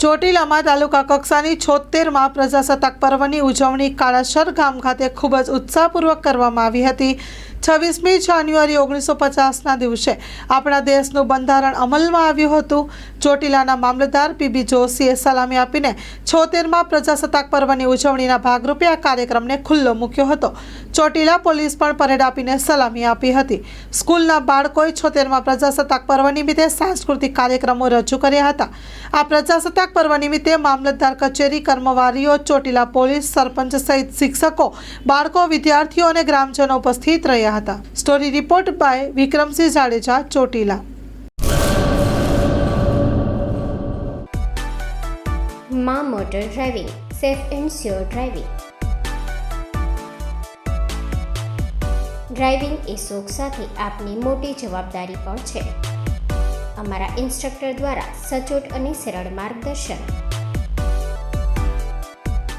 ચોટીલામાં તાલુકા કક્ષાની છોતેરમાં પ્રજાસત્તાક પર્વની ઉજવણી કાળાસર ગામ ખાતે ખૂબ જ ઉત્સાહપૂર્વક કરવામાં આવી હતી. છવ્વીસમી જાન્યુઆરી ઓગણીસો પચાસના દિવસે આપણા દેશનું બંધારણ અમલમાં આવ્યું હતું. ચોટીલાના મામલતદાર પીબી જોશીએ સલામી આપીને છોતેરમાં પ્રજાસત્તાક પર્વની ઉજવણીના ભાગરૂપે આ કાર્યક્રમને ખુલ્લો મૂક્યો હતો. ચોટીલા પોલીસ પણ પરેડ આપીને સલામી આપી હતી. સ્કૂલના બાળકોએ છોતેરમાં પ્રજાસત્તાક પર્વ નિમિત્તે સાંસ્કૃતિક કાર્યક્રમો રજૂ કર્યા હતા. આ પ્રજાસત્તાક પર્વ નિમિત્તે મામલતદાર કચેરી કર્મવારીઓ, ચોટીલા પોલીસ સરપંચ સહિત શિક્ષકો, બાળકો, વિદ્યાર્થીઓ અને ગ્રામજનો ઉપસ્થિત રહ્યા હતા. Story report by Vikramsinh Jadeja Chotila. મા motor driving, safe and sure driving. Driving એ શોખ સાથે આપની મોટી જવાબદારી પણ છે. અમારા ઇન્સ્ટ્રક્ટર દ્વારા સચોટ અને સરળ માર્ગદર્શન.